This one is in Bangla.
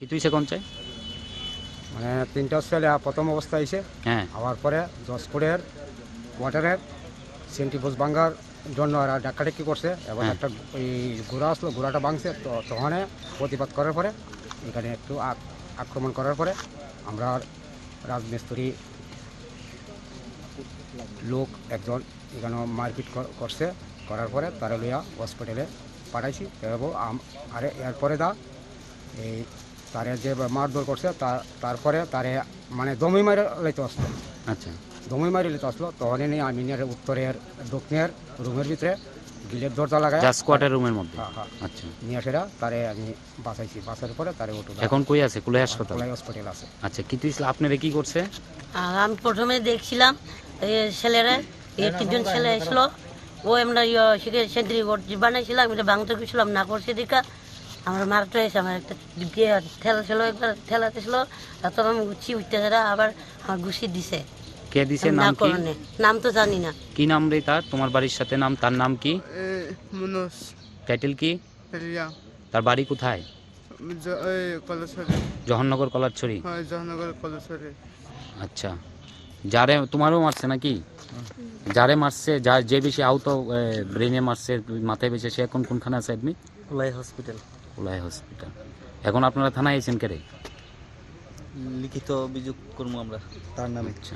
কি তুই সে কোন চাই মানে তিনটা ছেলে প্রথম অবস্থায় এসে হ্যাঁ। আবার পরে জজপুরের ওয়াটারের সেন্টিপোজ ভাঙ্গার জন্য ওরা ডাক্কাডাক্কি করছে এবং হ্যাঁ। একটা এই ঘোড়া আসলো ঘোড়াটা ভাঙছে তো তখন প্রতিবাদ করার পরে এখানে একটু আক- আক্রমণ করার পরে আমরা রাজমিস্ত্রি লোক একজন এখানে মারপিট কর- করছে করার পরে তারা লইয়া হসপিটালে পাঠাইছি। এবং আরে এরপরে দা এই তারে যে মারধর করছে তা- তারপরে তারে মানে দমি মারে লাইতে আসলো। আচ্ছা। দমি মারি লিতে আসলো তখন নিয়ে আমি নিয়ে উত্তরের দক্ষিণের রুমের ভিতরে গিলের দরজা লাগাই জাস্ট কোয়ার্টার রুমের মধ্যে? হ্যাঁ হ্যাঁ। আচ্ছা। নিয়ে সেটা তারে আমি বাঁচাইছি। বাঁচার পরে তারে ওটু এখন কই আছে? কুলাই হাসপাতাল? হসপিটাল আছে। আচ্ছা কি তুই আপনারা কি করছে? আমি প্রথমে দেখছিলাম এই ছেলেরা এই তিনজন ছেলে এসলো। ও আমরা ইয়ে শিখে সেন্দ্রি বানাইছিলাম এটা ভাঙতে গেছিলাম না করছে দেখা আমার মারতে হয়েছে আমার একটা দিয়ে ঠেলা ছিল একবার ঠেলাতে ছিল তখন আমি গুছি উঠতে ছাড়া আবার আমার ঘুষি দিছে। কে দিছে না নাম কি? নাম তো জানি না। কি নাম রে তার? তোমার বাড়ির সাথে নাম তার নাম কি? মনোজ। টাইটেল কি? তার বাড়ি কোথায়? জহরনগর কলারছড়ি হয় জহনগর কলেশ্বরে। আচ্ছা। যারে তোমারও মারছে নাকি? যারে মারছে যা যে বেশি আহত ব্রেনে মারছে মাথায় বেশি সে এখন কোনখানে আছে কুলাই হসপিটাল কোলাই হসপিটাল। এখন আপনারা থানায় এসেছেন কেরে লিখিত অভিযোগ করব আমরা। তার নাম আচ্ছা